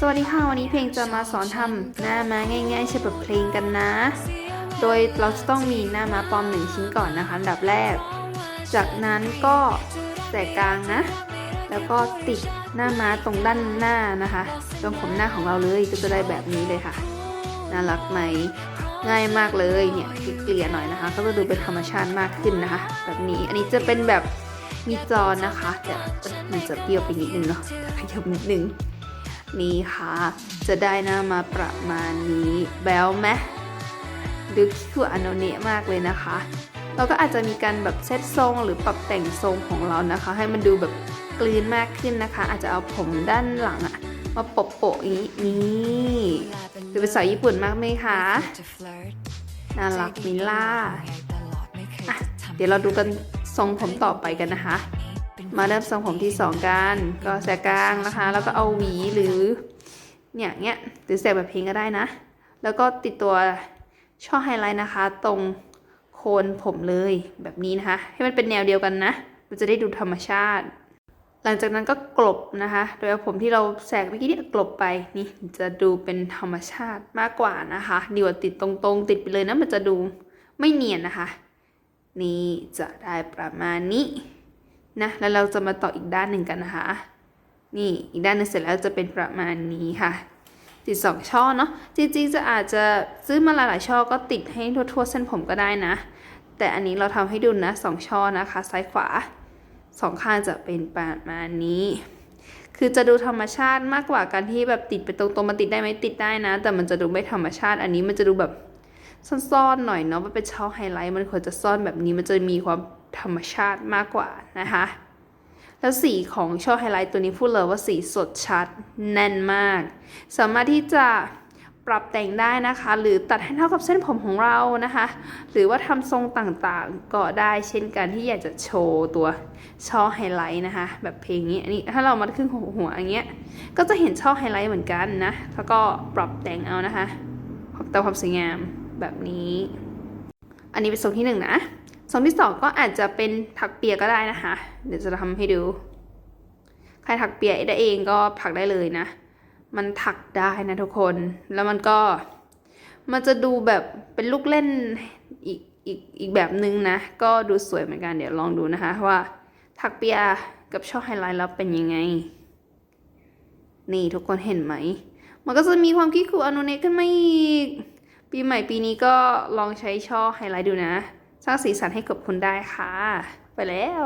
สวัสดีค่ะ วันนี้เพลงจะมาสอนทำหน้าม้าง่ายๆฉบับเพลงกันนะ โดยเราจะต้องมีหน้าม้าปลอมหนึ่งชิ้นก่อนนะคะอันดับแรก จากนั้นก็แสกกลางนะ แล้วก็ติดหน้าม้าตรงด้านหน้านะคะ ตรงผมหน้าของเราเลยก็จะได้แบบนี้เลยค่ะน่ารักไหมง่ายมากเลยเนี่ยเกลี่ยหน่อยนะคะ ก็จะดูเป็นธรรมชาติมากขึ้นนะคะ แบบนี้อันนี้จะเป็นแบบมีจอนะคะ แต่มันจะเปรี้ยวไปนิดนึงเนาะแต่ขยับนิดนึง นี่ค่ะ จะได้หน้ามาประมาณนี้แบลไหมดูคิวอโนเนะมากเลยนะคะ เราก็อาจจะมีการแบบเซตทรงหรือปรับแต่งทรงของเรานะคะ ให้มันดูแบบกลืนมากขึ้นนะคะ อาจจะเอาผมด้านหลังอะมาโปะโปะๆอย่างนี้นี่ดูเป็นสาวญี่ปุ่นมากไหมคะน่ารักมิล่าอะเดี๋ยวเราดูกันทรงผมต่อไปกันนะคะ มาเริ่มทรงผมที่2กันก็แสกกลางนะคะ แล้วก็เอาหวีหรือเนี่ยเนี้ยหรือแสกแบบเพลงก็ได้นะ แล้วก็ติดตัวช่อไฮไลท์นะคะ ตรงโคนผมเลยแบบนี้นะคะ ให้มันเป็นแนวเดียวกันนะมันจะได้ดูธรรมชาติ หลังจากนั้นก็กลบนะคะ โดยเอาผมที่เราแสกเมื่อกี้นี่กลบไปนี่จะดูเป็นธรรมชาติมากกว่านะคะดีกว่าติดตรงๆ ติดไปเลยนะมันจะดูไม่เนียนนะคะ นี่จะได้ประมาณนี้ นะแล้วเราจะมาต่ออีกด้านหนึ่งกันนะคะ นี่อีกด้านหนึงเสร็จแล้วจะเป็นประมาณนี้ค่ะ ติดสองช่อเนาะจริงๆจะอาจจะซื้อมาหลายๆช่อก็ติดให้ทั่วๆเส้นผมก็ได้นะ แต่อันนี้เราทำให้ดูนะสองช่อนะคะซ้ายขวาสองข้างจะเป็นประมาณนี้คือจะดูธรรมชาติมากกว่าการที่แบบติดไปตรงๆมันติดได้ไหมติดได้นะ แต่มันจะดูไม่ธรรมชาติ อันนี้มันจะดูแบบซ่อนๆหน่อยเนาะมันเป็นช่อไฮไลท์มันควรจะซ่อนแบบนี้มันจะมีความ ธรรมชาติมากกว่านะคะ แล้วสีของช่อไฮไลท์ตัวนี้พูดเลยว่าสีสดชัดแน่นมาก สามารถที่จะปรับแต่งได้นะคะ หรือตัดให้เท่ากับเส้นผมของเรานะคะ หรือว่าทำทรงต่างๆ ก็ได้เช่นกันที่อยากจะโชว์ตัวช่อไฮไลท์นะคะ แบบเพลงนี้อันนี้ถ้าเรามาครึ่งหัวหัวอย่างเงี้ยก็จะเห็นช่อไฮไลท์เหมือนกันนะแล้วก็ปรับแต่งเอานะคะตามความสวยงามแบบนี้ อันนี้เป็นทรงที่หนึ่งนะ ทรงที่สองก็อาจจะเป็นถักเปียก็ได้นะคะ เดี๋ยวจะทำให้ดู ใครถักเปียได้เองก็ถักได้เลยนะ มันถักได้นะทุกคน แล้วมันก็มันจะดูแบบเป็นลูกเล่นอีกอีกอีกแบบนึงนะ ก็ดูสวยเหมือนกันเดี๋ยวลองดูนะคะว่าถักเปียกับช่อไฮไลท์แล้วเป็นยังไง นี่ทุกคนเห็นไหม มันก็จะมีความคิดคูอนุเนตขึ้นมาอีก ปีใหม่ปีนี้ก็ลองใช้ช่อไฮไลท์ดูนะ สร้างสีสันให้กับคุณได้ค่ะ ไปแล้ว